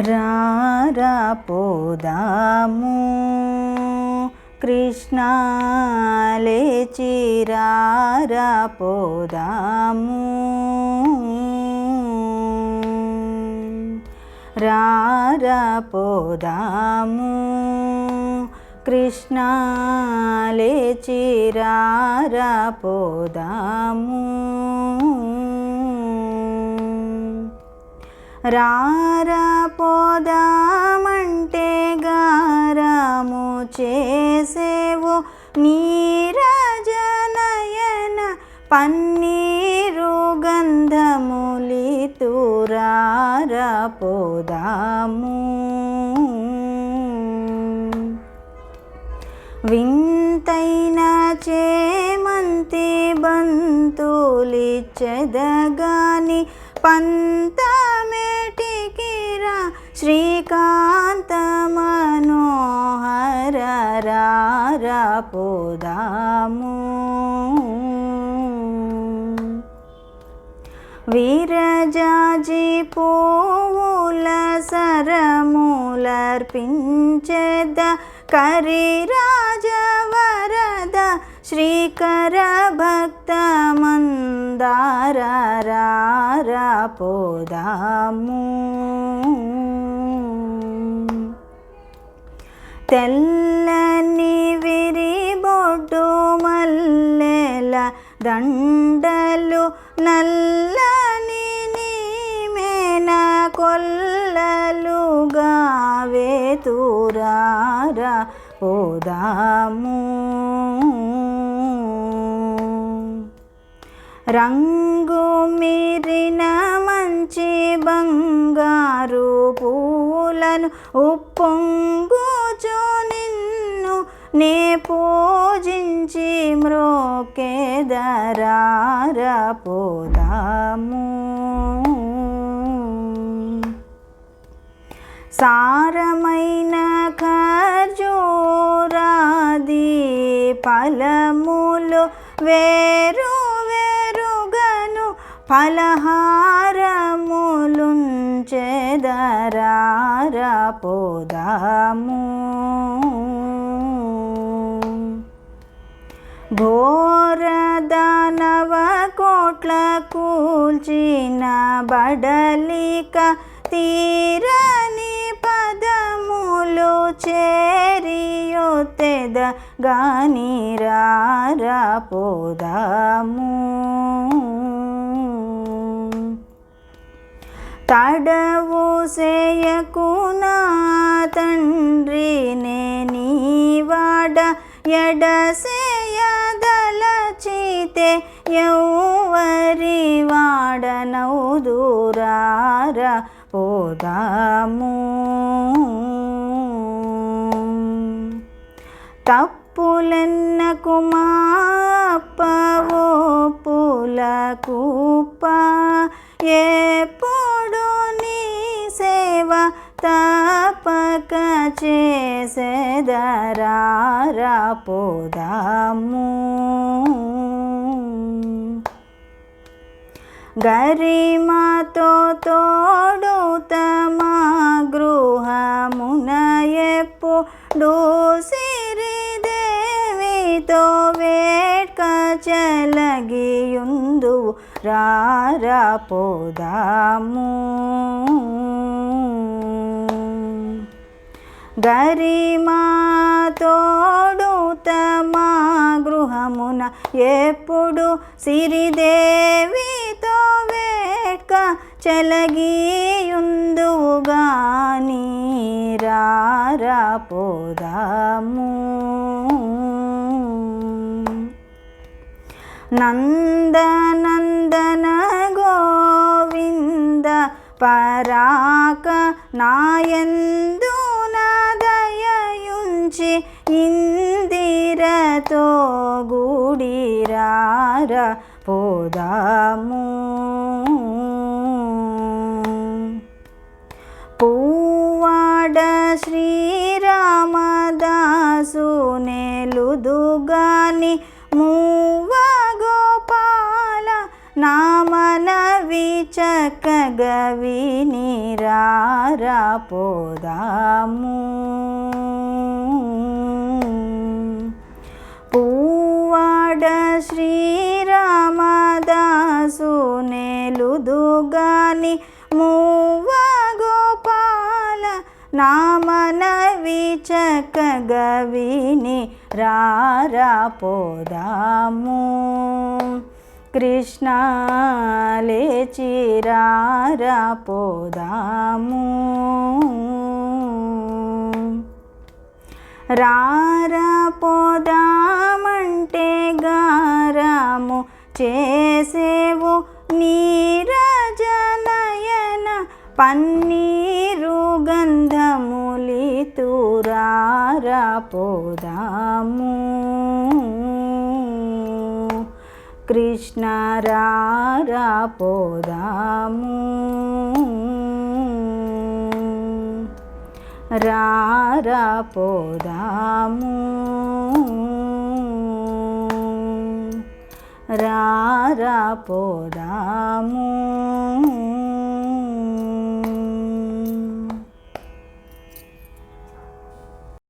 రారా పోదాము కృష్ణ లేచి రారా పోదాము. రారా పోదాము కృష్ణ లేచి రారా పోదాము. రారపోదామంటే గారము చేసేవు నీరజనయన పన్నీరు గంధములి తురారపోదాము. వింతైన చేమంతి బంతులిచ్చదగాని పంతమేటికిరా శ్రీకాంత మనోహర రారా పోదాము. విరజాజి పువ్వుల సరములర్పించెద కరిరాజ వరద శ్రీకర భక్త మందార పోదాము తెల్లని విరిబొడ్డు మల్లెల దండలు నల్లని నీమేన కొల్లలుగా వేతురారా పోదాము రంగు మీరిన మంచి బంగారు పూలను ఉప్పొంగుచు నిన్ను నే పూజించి మ్రోకెదరారా పోదాము సారమైన ఖర్జూరాది ఫలములు వేరు వేరుగను ఫలహారములుంచెదరారా పోదాము ఘోరదానవ కోట్ల కూల్చిన బడలిక తీరని పదములు చేరియొత్తెద గాని రారా తడవు సేయకునా తండ్రి నే వాడ ఎడసేయదలచితే ఎవ్వరి వాడనౌదురారా పోదాము. తప్పులెన్నకు మాపవో పుల కుప్ప ఎప్పుడు తపక చేసేదరారా పోదాము. గరిమాతో తోడు తమ గృహమున ఎప్పుడు సిరిదేవితో వేట్క చలగియుందు రారా పోదాము. గరిమాతోడు తమా గృహమున ఎప్పుడు సిరిదేవితో వేట్క చలగియుందుగాని రారా పోదాము. నందనందన గోవింద పరాక నాయందు ఇందిరతో గుడిరార పోదాము. పూవాడ శ్రీరామదాసు నెలుదుగాని మూవ గోపాల నా మనవి మనవి చక్కగా పోదాము. పువ్వాడ శ్రీరామదాసునేలుదుగాని మూవ గోపాల నా మనవి చక్కగా విని రారా పోదాము. కృష్ణ లేచి పోదాము. రారా చేసేవు నీరజనయన పన్నీరు గంధములి రారా పోదాము కృష్ణ రారా పోదాము రారా పోదాము రారా పోదాము.